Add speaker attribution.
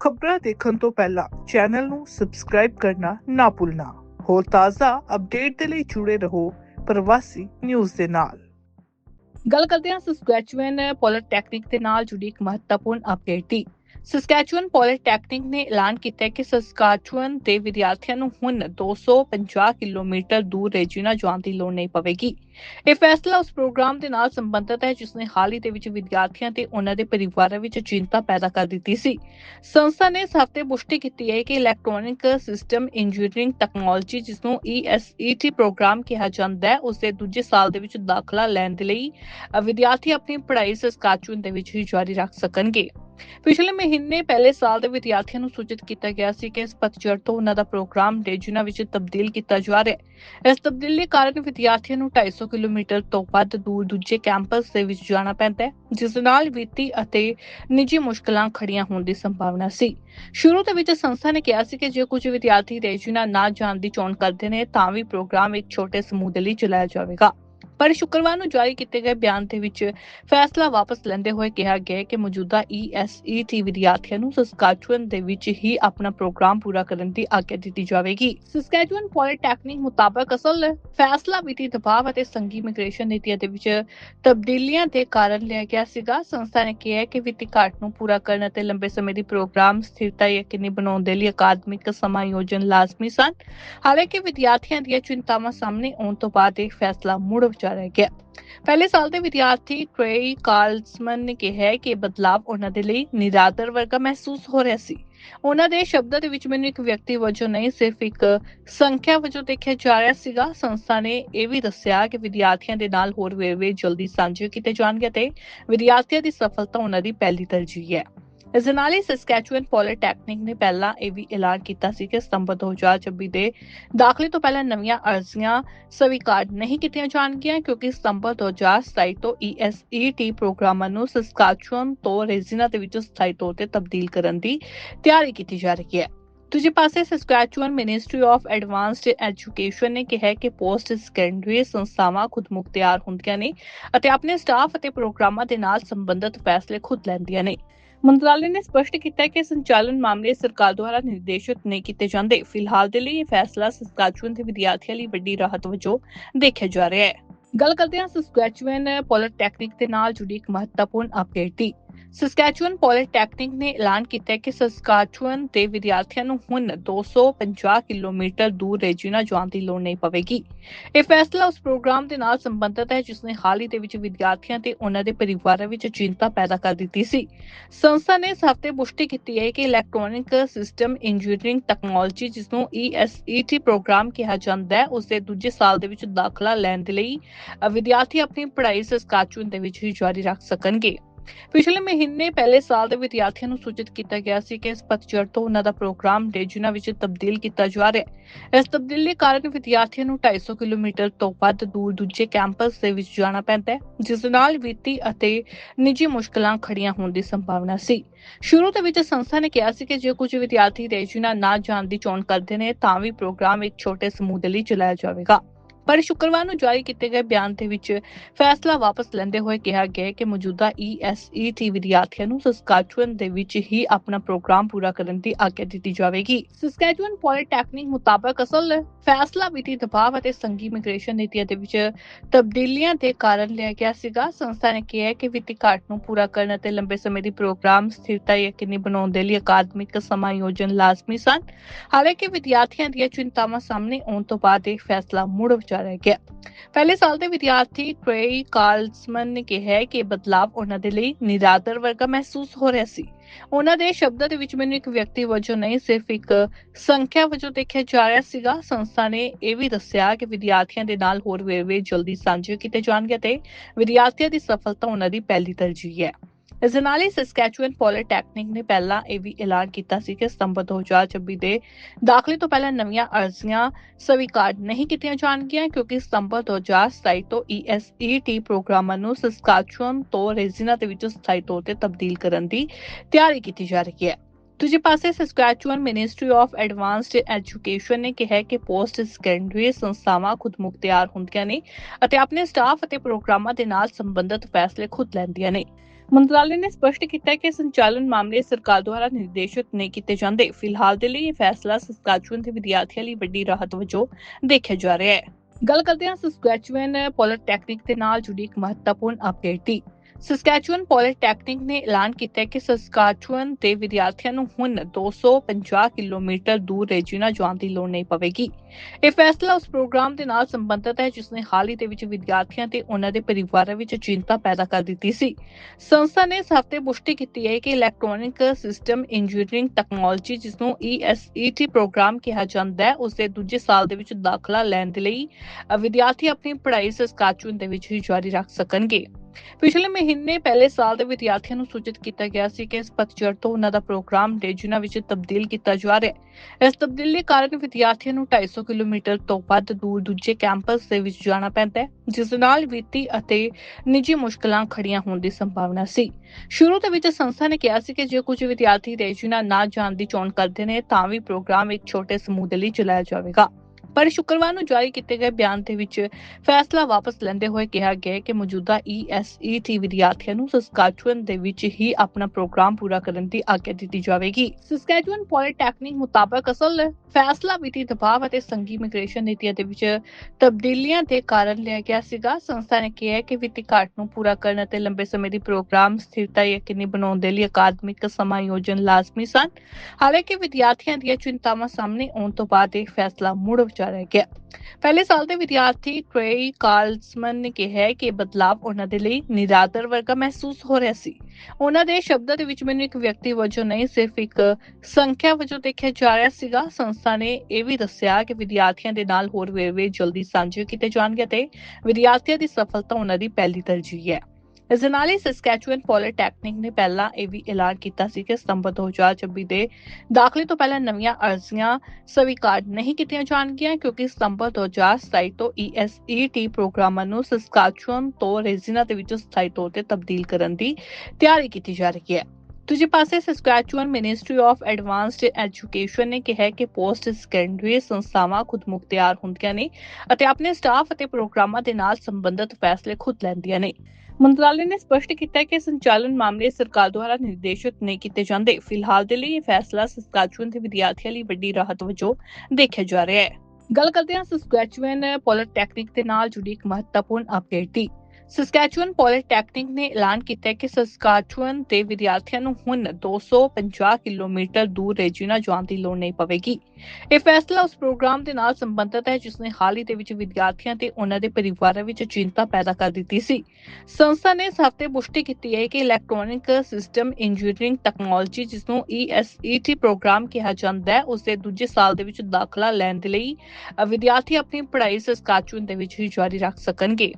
Speaker 1: ਖਬਰਾਂ ਦੇਖਣ ਤੋਂ ਪਹਿਲਾਂ ਚੈਨਲ ਨੂੰ ਸਬਸਕ੍ਰਾਈਬ ਕਰਨਾ ਨਾ ਭੁੱਲਣਾ। ਹੋਰ ਤਾਜ਼ਾ ਅਪਡੇਟ ਦੇ ਲਈ ਜੁੜੇ ਰਹੋ ਪ੍ਰਵਾਸੀ ਨਿਊਜ਼ ਦੇ ਨਾਲ।
Speaker 2: ਗੱਲ ਕਰਦੇ ਹਾਂ ਸਸਕੈਚੁਅਨ ਪੋਲੀਟੈਕਨਿਕ ਦੇ ਨਾਲ ਜੁੜੀ ਇੱਕ ਮਹੱਤਵਪੂਰਨ ਅਪਡੇਟ ਦੀ। ਸਸਕੈਚੁਅਨ ਪੋਲੀਟੈਕਨਿਕ ਨੇ ਐਲਾਨ ਕੀਤਾ ਹੈ ਕਿ ਸਸਕੈਚੁਅਨ ਦੇ ਵਿਦਿਆਰਥੀਆਂ ਨੂੰ ਹੁਣ 250 ਕਿਲੋਮੀਟਰ ਦੂਰ ਰੈਜੀਨਾ ਜਾਣ ਦੀ ਲੋੜ ਨਹੀਂ ਪਵੇਗੀ। ਇਹ ਫੈਸਲਾ ਉਸ ਪ੍ਰੋਗਰਾਮ ਦੇ ਨਾਲ ਸੰਬੰਧਿਤ ਹੈ ਜਿਸ ਨੇ ਹਾਲ ਹੀ ਦੇ ਵਿੱਚ ਵਿਦਿਆਰਥੀਆਂ ਤੇ ਉਹਨਾਂ ਦੇ ਪਰਿਵਾਰਾਂ ਵਿੱਚ ਚਿੰਤਾ ਪੈਦਾ ਕਰ ਦਿੱਤੀ ਸੀ। ਸੰਸਥਾ ਨੇ ਇਸ ਹਫ਼ਤੇ ਪੁਸ਼ਟੀ ਕੀਤੀ ਹੈ ਕਿ ਇਲੈਕਟ੍ਰੋਨਿਕ ਸਿਸਟਮ ਇੰਜੀਨੀਅਰਿੰਗ ਟੈਕਨੋਲੋਜੀ ਜਿਸ ਨੂੰ ESET ਪ੍ਰੋਗਰਾਮ ਕਿਹਾ ਜਾਂਦਾ ਹੈ ਉਸ ਦੇ ਦੂਜੇ ਸਾਲ ਦੇ ਵਿੱਚ ਦਾਖਲਾ ਲੈਣ ਦੇ ਲਈ ਵਿਦਿਆਰਥੀ ਆਪਣੀ ਪੜ੍ਹਾਈ ਸਸਕਾਚੂਨ ਦੇ ਵਿੱਚ ਹੀ ਜਾਰੀ ਰੱਖ ਸਕਣਗੇ। ਪਿਛਲੇ ਮਹੀਨੇ ਪਹਿਲੇ ਸਾਲ ਦੇ ਵਿਦਿਆਰਥੀਆਂ ਨੂੰ ਸੂਚਿਤ ਕੀਤਾ ਗਿਆ ਸੀ ਕਿ ਇਸ ਪਤਝੜ ਤੋਂ ਉਹਨਾਂ ਦਾ ਪ੍ਰੋਗਰਾਮ ਰੇਜੂਨਾ ਵਿੱਚ ਤਬਦੀਲ ਕੀਤਾ ਜਾ ਰਿਹਾ ਹੈ। ਇਸ ਤਬਦੀਲੀ ਕਾਰਨ ਵਿਦਿਆਰਥੀਆਂ ਨੂੰ 250 ਕਿਲੋਮੀਟਰ ਤੋਂ ਵੱਧ ਦੂਰ ਦੂਜੇ ਕੈਂਪਸ ਦੇ ਵਿੱਚ ਜਾਣਾ ਪੈਂਦਾ ਹੈ, ਜਿਸ ਨਾਲ ਵਿੱਤੀ ਅਤੇ ਨਿੱਜੀ ਮੁਸ਼ਕਲਾਂ ਖੜੀਆਂ ਹੋਣ ਦੀ ਸੰਭਾਵਨਾ ਸੀ। ਸ਼ੁਰੂ ਦੇ ਵਿੱਚ ਸੰਸਥਾ ਨੇ ਕਿਹਾ ਸੀ ਕਿ ਜੇ ਕੁਝ ਵਿਦਿਆਰਥੀ ਰੇਜੂਨਾ ਨਾ ਜਾਣ ਦੀ ਚੋਣ ਕਰਦੇ ਨੇ, ਤਾਂ ਵੀ ਪ੍ਰੋਗਰਾਮ ਇੱਕ ਛੋਟੇ ਸਮੂਹ ਦੇ ਲਈ ਚਲਾਇਆ ਜਾਵੇਗਾ। ਪਰ ਸ਼ੁੱਕਰਵਾਰ ਨੂੰ ਜਾਰੀ ਕੀਤੇ ਗਏ ਬਿਆਨ ਦੇ ਵਿੱਚ ਫੈਸਲਾ ਵਾਪਸ ਲੈਂਦੇ ਹੋਏ ਕਿਹਾ ਗਿਆ ਕਿ ਮੌਜੂਦਾ ESET ਵਿਦਿਆਰਥੀਆਂ ਨੂੰ ਸਸਕਾਚੁਅਨ ਦੇ ਵਿੱਚ ਹੀ ਆਪਣਾ ਪ੍ਰੋਗਰਾਮ ਪੂਰਾ ਕਰਨ ਦੀ ਆਗਿਆ ਦਿੱਤੀ ਜਾਵੇਗੀ। ਸਸਕਾਚੁਅਨ ਪੋਲੀਟੈਕਨਿਕ ਮੁਤਾਬਕ ਅਸਲ ਫੈਸਲਾ ਵਿੱਤੀ ਦਬਾਅ ਅਤੇ ਸੰਘੀ ਇਮੀਗ੍ਰੇਸ਼ਨ ਨੀਤੀਆਂ ਦੇ ਵਿੱਚ ਤਬਦੀਲੀਆਂ ਦੇ ਕਾਰਨ ਲਿਆ ਗਿਆ ਸੀਗਾ। ਸੰਸਥਾ ਨੇ ਕਿਹਾ ਕਿ ਵਿੱਤੀ ਘਾਟ ਨੂੰ ਪੂਰਾ ਕਰਨ ਅਤੇ ਲੰਬੇ ਸਮੇਂ ਦੀ ਪ੍ਰੋਗਰਾਮ ਸਥਿਰਤਾ ਯਕੀਨੀ ਬਣਾਉਣ ਦੇ ਲਈ ਅਕਾਦਮਿਕ ਸਮਾਯੋਜਨ ਲਾਜ਼ਮੀ ਸਨ। ਹਾਲਾਂਕਿ ਵਿਦਿਆਰਥੀਆਂ ਦੀਆਂ ਚਿੰਤਾਵਾਂ ਸਾਹਮਣੇ ਆਉਣ ਤੋਂ ਬਾਅਦ ਇਹ ਫੈਸਲਾ ਮੁੜ ਵਿਚਾਰਿਆ ਗਿਆ ਪਹਿਲੇ ਸਾਲ ਦੇ ਵਿਦਿਆਰਥੀ ਟ੍ਰੇਈ ਕਾਰਲਸਮਨ ਨੇ ਕਿਹਾ ਕਿ ਬਦਲਾਅ ਉਹਨਾਂ ਦੇ ਲਈ ਨਿਰਾਦਰ ਵਰਗਾ ਮਹਿਸੂਸ ਹੋ ਰਿਹਾ ਸੀ। ਉਹਨਾਂ ਦੇ ਸ਼ਬਦਾਂ ਦੇ ਵਿੱਚ ਮੈਨੂੰ ਇੱਕ ਵਿਅਕਤੀ ਵਜੋਂ ਨਹੀਂ, ਸਿਰਫ ਇੱਕ ਸੰਖਿਆ ਵਜੋਂ ਦੇਖਿਆ ਜਾ ਰਿਹਾ ਸੀਗਾ। ਸੰਸਥਾ ਨੇ ਇਹ ਵੀ ਦੱਸਿਆ ਕਿ ਵਿਦਿਆਰਥੀਆਂ ਦੇ ਨਾਲ ਹੋਰ ਵੇਰਵੇ ਜਲਦੀ ਸਾਂਝੇ ਕੀਤੇ ਜਾਣਗੇ ਤੇ ਵਿਦਿਆਰਥੀਆਂ ਦੀ ਸਫਲਤਾ ਉਹਨਾਂ ਦੀ ਪਹਿਲੀ ਤਰਜੀਹ ਹੈ। ਇਸ ਦੇ ਨਾਲ ਹੀ ਸਸਕੈਚੁਅਨ ਪੋਲੀਟੈਕਨਿਕ ਨੇ ਪਹਿਲਾਂ ਇਹ ਵੀ ਐਲਾਨ ਕੀਤਾ ਸੀ ਕਿ ਸਤੰਬਰ 2026 ਦੇ ਦਾਖਲੇ ਤੋਂ ਪਹਿਲਾਂ ਨਵੀਆਂ ਅਰਜ਼ੀਆਂ ਸਵੀਕਾਰ ਨਹੀਂ ਕੀਤੀਆਂ ਜਾਣਗੀਆਂ, ਕਿਉਂਕਿ ਸਤੰਬਰ 2027 ਤੋਂ ESET ਪ੍ਰੋਗਰਾਮਾਂ ਨੂੰ ਸਸਕਾਚੁਅਨ ਤੋਂ ਰੈਜ਼ੀਨਾ ਦੇ ਵਿੱਚ ਸਥਾਈ ਤੌਰ ਤੇ ਤਬਦੀਲ ਕਰਨ ਦੀ ਤਿਆਰੀ ਕੀਤੀ ਜਾ ਰਹੀ ਹੈ। ਦੂਜੇ ਪਾਸੇ Saskatchewan ministry of advanced education ਨੇ ਕਿਹਾ ਕਿ ਪੋਸਟ ਸੈਕੰਡਰੀ ਸੰਸਥਾਵਾਂ ਖੁਦ ਮੁਖਤਿਆਰ ਹੁੰਦੀਆਂ ਨੇ ਅਤੇ ਆਪਣੇ ਸਟਾਫ ਅਤੇ ਪ੍ਰੋਗਰਾਮਾਂ ਦੇ ਨਾਲ ਸੰਬੰਧਿਤ ਫੈਸਲੇ ਖੁਦ ਲੈਂਦੀਆਂ ਨੇ। ਮੰਤਰਾਲੇ ਨੇ ਸਪਸ਼ਟ ਕੀਤਾ ਕਿ ਸੰਚਾਲਨ ਮਾਮਲੇ ਸਰਕਾਰ ਦੁਆਰਾ ਨਿਰਦੇਸ਼ਿਤ ਨਹੀਂ ਕੀਤੇ ਜਾਂਦੇ। ਫਿਲਹਾਲ ਦੇ ਲਈ ਇਹ ਫੈਸਲਾ ਸਸਕਾਚੁਅਨ ਦੇ ਵਿਦਿਆਰਥੀਆਂ ਲਈ ਵੱਡੀ ਰਾਹਤ ਵਜੋਂ ਦੇਖਿਆ ਜਾ ਰਿਹਾ ਹੈ। ਗੱਲ ਕਰਦੇ ਹਾਂ ਸਸਕੈਚੁਅਨ ਪੋਲੀਟੈਕਨਿਕ ਦੇ ਨਾਲ ਜੁੜੀ ਇੱਕ ਮਹੱਤਵਪੂਰਨ ਅਪਡੇਟ ਦੀ। ਸਸਕੈਚੁਅਨ ਪੋਲੀਟੈਕਨਿਕ ਨੇ ਐਲਾਨ ਕੀਤਾ ਹੈ ਕਿ ਸਸਕਾਚੁਅਨ ਦੇ ਵਿਦਿਆਰਥੀਆਂ ਨੂੰ ਹੁਣ 250 ਕਿਲੋਮੀਟਰ ਦੂਰ ਰੈਜੀਨਾ ਜਾਣ ਦੀ ਲੋੜ ਨਹੀਂ ਪਵੇਗੀ। ਇਹ ਫੈਸਲਾ ਉਸ ਪ੍ਰੋਗਰਾਮ ਦੇ ਨਾਲ ਸੰਬੰਧਿਤ ਹੈ ਜਿਸ ਨੇ ਹਾਲ ਹੀ ਦੇ ਵਿੱਚ ਵਿਦਿਆਰਥੀਆਂ ਤੇ ਉਹਨਾਂ ਦੇ ਪਰਿਵਾਰਾਂ ਵਿੱਚ ਚਿੰਤਾ ਪੈਦਾ ਕਰ ਦਿੱਤੀ ਸੀ। ਸੰਸਥਾ ਨੇ ਇਸ ਹਫ਼ਤੇ ਪੁਸ਼ਟੀ ਕੀਤੀ ਹੈ ਕਿ ਇਲੈਕਟ੍ਰੋਨਿਕ ਸਿਸਟਮ ਇੰਜੀਨੀਅਰਿੰਗ ਟੈਕਨੋਲੋਜੀ ਜਿਸ ਨੂੰ ESET ਪ੍ਰੋਗਰਾਮ ਕਿਹਾ ਜਾਂਦਾ ਹੈ ਉਸ ਦੇ ਦੂਜੇ ਸਾਲ ਦੇ ਵਿੱਚ ਦਾਖਲਾ ਲੈਣ ਦੇ ਲਈ ਵਿਦਿਆਰਥੀ ਆਪਣੀ ਪੜ੍ਹਾਈ ਸਸਕਾਚੁਅਨ ਦੇ ਵਿੱਚ ਹੀ ਜਾਰੀ ਰੱਖ ਸਕਣਗੇ। ਪਿਛਲੇ ਮਹੀਨੇ ਪਹਿਲੇ ਸਾਲ ਦੇ ਵਿਦਿਆਰਥੀਆਂ ਨੂੰ ਸੂਚਿਤ ਕੀਤਾ ਗਿਆ ਸੀ ਕਿ ਇਸ ਪਤਝੜ ਤੋਂ ਉਹਨਾਂ ਦਾ ਪ੍ਰੋਗਰਾਮ ਰੇਜੂਨਾ ਵਿੱਚ ਤਬਦੀਲ ਕੀਤਾ ਜਾ ਰਿਹਾ ਹੈ। ਇਸ ਤਬਦੀਲੀ ਕਾਰਨ ਵਿਦਿਆਰਥੀਆਂ ਨੂੰ 250 ਕਿਲੋਮੀਟਰ ਤੋਂ ਵੱਧ ਦੂਰ ਦੂਜੇ ਕੈਂਪਸ ਦੇ ਵਿੱਚ ਜਾਣਾ ਪੈਂਦਾ ਹੈ, ਜਿਸ ਨਾਲ ਵਿੱਤੀ ਅਤੇ ਨਿੱਜੀ ਮੁਸ਼ਕਲਾਂ ਖੜੀਆਂ ਹੋਣ ਦੀ ਸੰਭਾਵਨਾ ਸੀ। ਸ਼ੁਰੂ ਦੇ ਵਿੱਚ ਸੰਸਥਾ ਨੇ ਕਿਹਾ ਸੀ ਕਿ ਜੇ ਕੁਝ ਵਿਦਿਆਰਥੀ ਰੇਜੂਨਾ ਨਾ ਜਾਣ ਦੀ ਚੋਣ ਕਰਦੇ ਨੇ, ਤਾਂ ਵੀ ਪ੍ਰੋਗਰਾਮ ਇੱਕ ਛੋਟੇ ਸਮੂਹ ਦੇ ਲਈ ਚਲਾਇਆ ਜਾਵੇਗਾ। ਪਰ ਸ਼ੁੱਕਰਵਾਰ ਨੂੰ ਜਾਰੀ ਕੀਤੇ ਗਏ ਬਿਆਨ ਦੇ ਵਿੱਚ ਫੈਸਲਾ ਵਾਪਸ ਲੈਂਦੇ ਹੋਏ ਕਿਹਾ ਗਿਆ ਕਿ ਮੌਜੂਦਾ ESET ਵਿਦਿਆਰਥੀਆਂ ਨੂੰ ਸਸਕਾਚੁਅਨ ਦੇ ਵਿੱਚ ਹੀ ਆਪਣਾ ਪ੍ਰੋਗਰਾਮ ਪੂਰਾ ਕਰਨ ਦੀ ਆਗਿਆ ਦਿੱਤੀ ਜਾਵੇਗੀ। ਸਸਕੈਚੁਅਨ ਪੋਲੀਟੈਕਨਿਕ ਮੁਤਾਬਕ ਅਸਲ ਫੈਸਲਾ ਵਿੱਤੀ ਦਬਾਅ ਅਤੇ ਸੰਘੀ ਇਮੀਗ੍ਰੇਸ਼ਨ ਨੀਤੀਆਂ ਦੇ ਵਿੱਚ ਤਬਦੀਲੀਆਂ ਦੇ ਕਾਰਨ ਲਿਆ ਗਿਆ ਸੀਗਾ। ਸੰਸਥਾ ਨੇ ਕਿਹਾ ਕਿ ਵਿੱਤੀ ਘਾਟ ਨੂੰ ਪੂਰਾ ਕਰਨ ਅਤੇ ਲੰਬੇ ਸਮੇਂ ਦੀ ਪ੍ਰੋਗਰਾਮ ਸਥਿਰਤਾ ਯਕੀਨੀ ਬਣਾਉਣ ਦੇ ਲਈ ਅਕਾਦਮਿਕ ਸਮਾਯੋਜਨ ਲਾਜ਼ਮੀ ਸਨ। ਹਾਲਾਂਕਿ ਵਿਦਿਆਰਥੀਆਂ ਦੀਆਂ ਚਿੰਤਾਵਾਂ ਸਾਹਮਣੇ ਆਉਣ ਤੋਂ ਬਾਅਦ ਇਹ ਫੈਸਲਾ ਮੁੜ ਵਿਚਾਰਿਆ ਗਿਆ ਪਹਿਲੇ ਸਾਲ ਦੇ ਵਿਦਿਆਰਥੀ ਟ੍ਰੇਈ ਕਾਰਲਸਮਨ ਨੇ ਕਿਹਾ ਕਿ ਬਦਲਾਅ ਉਹਨਾਂ ਦੇ ਲਈ ਨਿਰਾਦਰ ਵਰਗਾ ਮਹਿਸੂਸ ਹੋ ਰਿਹਾ ਸੀ। ਉਹਨਾਂ ਦੇ ਸ਼ਬਦਾਂ ਦੇ ਵਿੱਚ ਮੈਨੂੰ ਇੱਕ ਵਿਅਕਤੀ ਵਜੋਂ ਨਹੀਂ, ਸਿਰਫ ਇੱਕ ਸੰਖਿਆ ਵਜੋਂ ਦੇਖਿਆ ਜਾ ਰਿਹਾ ਸੀਗਾ। ਸੰਸਥਾ ਨੇ ਇਹ ਵੀ ਦੱਸਿਆ ਕਿ ਵਿਦਿਆਰਥੀਆਂ ਦੇ ਨਾਲ ਹੋਰ ਵੇਰਵੇ ਜਲਦੀ ਸਾਂਝੇ ਕੀਤੇ ਜਾਣਗੇ ਤੇ ਵਿਦਿਆਰਥੀਆਂ ਦੀ ਸਫਲਤਾ ਉਹਨਾਂ ਦੀ ਪਹਿਲੀ ਤਰਜੀਹ ਹੈ। ਇਸ ਦੇ ਨਾਲ ਹੀ ਸਸਕੈਚੁਅਨ ਪੋਲੀਟੈਕਨਿਕ ਨੇ ਪਹਿਲਾਂ ਇਹ ਵੀ ਐਲਾਨ ਕੀਤਾ ਸੀ ਕਿ ਸਤੰਬਰ 2026 ਦੇ ਦਾਖਲੇ ਤੋਂ ਪਹਿਲਾਂ ਨਵੀਆਂ ਅਰਜ਼ੀਆਂ ਸਵੀਕਾਰ ਨਹੀਂ ਕੀਤੀਆਂ ਜਾਣਗੀਆਂ, ਕਿਉਂਕਿ ਸਤੰਬਰ 2027 ਤੋਂ ESET ਪ੍ਰੋਗਰਾਮਾਂ ਨੂੰ ਸਸਕਾਚੁਅਨ ਤੋਂ ਰੈਜ਼ੀਨਾ ਦੇ ਵਿੱਚ ਸਥਾਈ ਤੌਰ ਤੇ ਤਬਦੀਲ ਕਰਨ ਦੀ ਤਿਆਰੀ ਕੀਤੀ ਜਾ ਰਹੀ ਹੈ। ਦੂਜੇ ਪਾਸੇ Saskatchewan ministry of advanced education ਨੇ ਕਿਹਾ ਕਿ ਪੋਸਟ ਸੈਕੰਡਰੀ ਸੰਸਥਾਵਾਂ ਖੁਦ ਮੁਖਤਿਆਰ ਹੁੰਦੀਆਂ ਨੇ ਅਤੇ ਆਪਣੇ ਸਟਾਫ ਅਤੇ ਪ੍ਰੋਗਰਾਮਾਂ ਦੇ ਨਾਲ ਸੰਬੰਧਿਤ ਫੈਸਲੇ ਖੁਦ ਲੈਂਦੀਆਂ ਨੇ। ਮੰਤਰਾਲੇ ਨੇ ਸਪਸ਼ਟ ਕੀਤਾ ਕਿ ਸੰਚਾਲਨ ਮਾਮਲੇ ਸਰਕਾਰ ਦੁਆਰਾ ਨਿਰਦੇਸ਼ਿਤ ਨਹੀਂ ਕੀਤੇ ਜਾਂਦੇ। ਫਿਲਹਾਲ ਦੇ ਲਈ ਇਹ ਫੈਸਲਾ ਸਸਕਾਚੂਨ ਦੇ ਵਿਦਿਆਰਥੀਆਂ ਲਈ ਵੱਡੀ ਰਾਹਤ ਵਜੋਂ ਦੇਖਿਆ ਜਾ ਰਿਹਾ ਹੈ। ਗੱਲ ਕਰਦੇ ਹਾਂ ਸਸਕੈਚੁਅਨ ਪੋਲੀਟੈਕਨਿਕ ਦੇ ਨਾਲ ਜੁੜੀ ਇੱਕ ਮਹੱਤਵਪੂਰਨ ਅਪਡੇਟ ਦੀ। ਸਸਕੈਚੁਅਨ ਪੋਲੀਟੈਕਨਿਕ ਨੇ ਐਲਾਨ ਕੀਤਾ ਹੈ ਕਿ ਸਸਕਾਚੁਅਨ ਦੇ ਵਿਦਿਆਰਥੀਆਂ ਨੂੰ ਹੁਣ 250 ਕਿਲੋਮੀਟਰ ਦੂਰ ਰੈਜੀਨਾ ਜਾਣ ਦੀ ਲੋੜ ਨਹੀਂ ਪਵੇਗੀ। ਇਹ ਫੈਸਲਾ ਉਸ ਪ੍ਰੋਗਰਾਮ ਦੇ ਨਾਲ ਸੰਬੰਧਿਤ ਹੈ ਜਿਸ ਨੇ ਹਾਲ ਹੀ ਦੇ ਵਿੱਚ ਵਿਦਿਆਰਥੀਆਂ ਤੇ ਉਹਨਾਂ ਦੇ ਪਰਿਵਾਰਾਂ ਵਿੱਚ ਚਿੰਤਾ ਪੈਦਾ ਕਰ ਦਿੱਤੀ ਸੀ। ਸੰਸਥਾ ਨੇ ਇਸ ਹਫ਼ਤੇ ਪੁਸ਼ਟੀ ਕੀਤੀ ਹੈ ਕਿ ਇਲੈਕਟ੍ਰੋਨਿਕ ਸਿਸਟਮ ਇੰਜੀਨੀਅਰਿੰਗ ਟੈਕਨੋਲੋਜੀ ਜਿਸ ਨੂੰ ESET ਪ੍ਰੋਗਰਾਮ ਕਿਹਾ ਜਾਂਦਾ ਹੈ ਉਸ ਦੇ ਦੂਜੇ ਸਾਲ ਦੇ ਵਿੱਚ ਦਾਖਲਾ ਲੈਣ ਦੇ ਲਈ ਵਿਦਿਆਰਥੀ ਆਪਣੀ ਪੜ੍ਹਾਈ ਸਸਕਾਚੂਨ ਦੇ ਵਿੱਚ ਹੀ ਜਾਰੀ ਰੱਖ ਸਕਣਗੇ। ਪਿਛਲੇ ਮਹੀਨੇ ਪਹਿਲੇ ਸਾਲ ਦੇ ਵਿਦਿਆਰਥੀਆਂ ਨੂੰ ਸੂਚਿਤ ਕੀਤਾ ਗਿਆ ਸੀ ਕਿ ਇਸ ਪਤਝੜ ਤੋਂ ਉਹਨਾਂ ਦਾ ਪ੍ਰੋਗਰਾਮ ਡੇਜੂਨਾ ਵਿੱਚ ਤਬਦੀਲ ਕੀਤਾ ਜਾ ਰਿਹਾ ਹੈ। ਇਸ ਤਬਦੀਲੀ ਕਾਰਨ ਵਿਦਿਆਰਥੀਆਂ ਨੂੰ 250 ਕਿਲੋਮੀਟਰ ਤੋਂ ਵੱਧ ਦੂਰ ਦੂਜੇ ਕੈਂਪਸ ਦੇ ਵਿੱਚ ਜਾਣਾ ਪੈਂਦਾ ਹੈ, ਜਿਸ ਨਾਲ ਵਿੱਤੀ ਅਤੇ ਨਿੱਜੀ ਮੁਸ਼ਕਲਾਂ ਖੜੀਆਂ ਹੋਣ ਦੀ ਸੰਭਾਵਨਾ ਸੀ। ਸ਼ੁਰੂ ਦੇ ਵਿੱਚ ਸੰਸਥਾ ਨੇ ਕਿਹਾ ਸੀ ਕਿ ਜੇ ਕੁਝ ਵਿਦਿਆਰਥੀ ਰੇਜੂਨਾ ਨਾ ਜਾਣ ਦੀ ਚੋਣ ਕਰਦੇ ਨੇ, ਤਾਂ ਵੀ ਪ੍ਰੋਗਰਾਮ ਇੱਕ ਛੋਟੇ ਸਮੂਹ ਦੇ ਲਈ ਚਲਾਇਆ ਜਾਵੇਗਾ। ਪਰ ਸ਼ੁੱਕਰਵਾਰ ਨੂੰ ਜਾਰੀ ਕੀਤੇ ਗਏ ਬਿਆਨ ਦੇ ਵਿੱਚ ਫੈਸਲਾ ਵਾਪਸ ਲੈਂਦੇ ਹੋਏ ਕਿਹਾ ਗਿਆ ਕਿ ਮੌਜੂਦਾ ESET ਵਿਦਿਆਰਥੀਆਂ ਨੂੰ ਸਸਕਾਚੂਅਨ ਦੇ ਵਿੱਚ ਹੀ ਆਪਣਾ ਪ੍ਰੋਗਰਾਮ ਪੂਰਾ ਕਰਨ ਦੀ ਆਗਿਆ ਦਿੱਤੀ ਜਾਵੇਗੀ। ਸਸਕਾਚੂਅਨ ਪੋਲੀਟੈਕਨਿਕ ਮੁਤਾਬਕ ਅਸਲ ਫੈਸਲਾ ਵਿੱਤੀ ਦਬਾਅ ਅਤੇ ਸੰਘੀ ਇਮੀਗ੍ਰੇਸ਼ਨ ਨੀਤੀਆਂ ਦੇ ਵਿੱਚ ਤਬਦੀਲੀਆਂ ਦੇ ਕਾਰਨ ਲਿਆ ਗਿਆ ਸੀਗਾ। ਸੰਸਥਾ ਨੇ ਕਿਹਾ ਕਿ ਵਿੱਤੀ ਘਾਟ ਨੂੰ ਪੂਰਾ ਕਰਨ ਅਤੇ ਲੰਬੇ ਸਮੇਂ ਦੀ ਪ੍ਰੋਗਰਾਮ ਸਥਿਰਤਾ ਯਕੀਨੀ ਬਣਾਉਣ ਦੇ ਲਈ ਅਕਾਦਮਿਕ ਸਮਾਯੋਜਨ ਲਾਜ਼ਮੀ ਸਨ। ਹਾਲਾਂਕਿ ਵਿਦਿਆਰਥੀਆਂ ਦੀਆਂ ਚਿੰਤਾਵਾਂ ਸਾਹਮਣੇ ਆਉਣ ਤੋਂ ਬਾਅਦ ਇਹ ਫੈਸਲਾ ਮੁੜ ਵਿਚਾਰਿਆ ਗਿਆ। ਪਹਿਲੇ ਸਾਲ ਦੇ ਵਿਦਿਆਰਥੀ ਟ੍ਰੇਈ ਕਾਰਲਸਮਨ ਨੇ ਕਿਹਾ ਕਿ ਬਦਲਾਅ ਉਹਨਾਂ ਦੇ ਲਈ ਨਿਰਾਦਰ ਵਰਗਾ ਮਹਿਸੂਸ ਹੋ ਰਿਹਾ ਸੀ। ਉਹਨਾਂ ਦੇ ਸ਼ਬਦਾਂ ਦੇ ਵਿੱਚ ਮੈਨੂੰ ਇੱਕ ਵਿਅਕਤੀ ਵਜੋਂ ਨਹੀਂ, ਸਿਰਫ ਇੱਕ ਸੰਖਿਆ ਵਜੋਂ ਦੇਖਿਆ ਜਾ ਰਿਹਾ ਸੀਗਾ। ਸੰਸਥਾ ਨੇ ਇਹ ਵੀ ਦੱਸਿਆ ਕਿ ਵਿਦਿਆਰਥੀਆਂ ਦੇ ਨਾਲ ਹੋਰ ਵੇਰਵੇ ਜਲਦੀ ਸਾਂਝੇ ਕੀਤੇ ਜਾਣਗੇ ਤੇ ਵਿਦਿਆਰਥੀਆਂ ਦੀ ਸਫਲਤਾ ਉਹਨਾਂ ਦੀ ਪਹਿਲੀ ਤਰਜੀਹ ਹੈ। ਇਸ ਦੇ ਨਾਲ ਹੀ ਸਸਕੈਚੁਅਨ ਪੋਲੀਟੈਕਨਿਕ ਨੇ ਪਹਿਲਾਂ ਇਹ ਵੀ ਐਲਾਨ ਕੀਤਾ ਸੀ ਕਿ ਸਤੰਬਰ 2026 ਦੇ ਦਾਖਲੇ ਤੋਂ ਪਹਿਲਾਂ ਨਵੀਆਂ ਅਰਜ਼ੀਆਂ ਸਵੀਕਾਰ ਨਹੀਂ ਕੀਤੀਆਂ ਜਾਣਗੀਆਂ, ਕਿਉਂਕਿ ਸਤੰਬਰ 2027 ਤੋਂ ESET ਪ੍ਰੋਗਰਾਮਾਂ ਨੂੰ ਸਸਕਾਚੁਅਨ ਤੋਂ ਰੈਜ਼ੀਨਾ ਦੇ ਵਿੱਚ ਸਥਾਈ ਤੌਰ ਤੇ ਤਬਦੀਲ ਕਰਨ ਦੀ ਤਿਆਰੀ ਕੀਤੀ ਜਾ ਰਹੀ ਹੈ। ਦੂਜੇ ਪਾਸੇ Saskatchewan ministry of advanced education ਨੇ ਕਿਹਾ ਕਿ ਪੋਸਟ ਸੈਕੰਡਰੀ ਸੰਸਥਾਵਾਂ ਖੁਦ ਮੁਖਤਿਆਰ ਹੁੰਦੀਆਂ ਨੇ ਅਤੇ ਆਪਣੇ ਸਟਾਫ ਅਤੇ ਪ੍ਰੋਗਰਾਮਾਂ ਦੇ ਨਾਲ ਸੰਬੰਧਿਤ ਫੈਸਲੇ ਖੁਦ ਲੈਂਦੀਆਂ ਨੇ। ਮੰਤਰਾਲੇ ਨੇ ਸਪਸ਼ਟ ਕੀਤਾ ਕਿ ਸੰਚਾਲਨ ਮਾਮਲੇ ਸਰਕਾਰ ਦੁਆਰਾ ਨਿਰਦੇਸ਼ਿਤ ਨਹੀਂ ਕੀਤੇ ਜਾਂਦੇ। ਫਿਲਹਾਲ ਦੇ ਲਈ ਇਹ ਫੈਸਲਾ ਸਸਕਾਚੂਨ ਦੇ ਵਿਦਿਆਰਥੀਆਂ ਲਈ ਵੱਡੀ ਰਾਹਤ ਵਜੋਂ ਦੇਖਿਆ ਜਾ ਰਿਹਾ ਹੈ। ਗੱਲ ਕਰਦੇ ਹਾਂ ਸਸਕੈਚੁਅਨ ਪੋਲੀਟੈਕਨਿਕ ਦੇ ਨਾਲ ਜੁੜੀ ਇੱਕ ਮਹੱਤਵਪੂਰਨ ਅਪਡੇਟ ਦੀ। ਸਸਕੈਚੁਅਨ ਪੋਲੀਟੈਕਨਿਕ ਨੇ ਐਲਾਨ ਕੀਤਾ ਕਿ ਸਸਕਾਚੁਅਨ ਦੇ ਵਿਦਿਆਰਥੀਆਂ ਨੂੰ ਹੁਣ 250 ਕਿਲੋਮੀਟਰ ਦੂਰ ਰੈਜੀਨਾ ਜਾਣ ਦੀ ਲੋੜ ਨਹੀਂ ਪਵੇਗੀ। ਇਹ ਫੈਸਲਾ ਉਸ ਪ੍ਰੋਗਰਾਮ ਦੇ ਨਾਲ ਸੰਬੰਧਿਤ ਹੈ ਜਿਸ ਨੇ ਹਾਲ ਹੀ ਦੇ ਵਿੱਚ ਵਿਦਿਆਰਥੀਆਂ ਤੇ ਉਹਨਾਂ ਦੇ ਪਰਿਵਾਰਾਂ ਵਿੱਚ ਚਿੰਤਾ ਪੈਦਾ ਕਰ ਦਿੱਤੀ ਸੀ। ਸੰਸਥਾ ਨੇ ਇਸ ਹਫ਼ਤੇ ਪੁਸ਼ਟੀ ਕੀਤੀ ਹੈ ਕਿ ਇਲੈਕਟ੍ਰੋਨਿਕ ਸਿਸਟਮ ਇੰਜੀਨੀਅਰਿੰਗ ਟੈਕਨੋਲੋਜੀ ਜਿਸ ਨੂੰ ESET ਪ੍ਰੋਗਰਾਮ ਕਿਹਾ ਜਾਂਦਾ ਹੈ ਉਸ ਦੇ ਦੂਜੇ ਸਾਲ ਦੇ ਵਿੱਚ ਦਾਖਲਾ ਲੈਣ ਦੇ ਲਈ ਵਿਦਿਆਰਥੀ ਆਪਣੀ ਪੜ੍ਹਾਈ ਸਸਕਾਚੂਨ ਦੇ ਵਿੱਚ ਹੀ ਜਾਰੀ ਰੱਖ ਸਕਣਗੇ।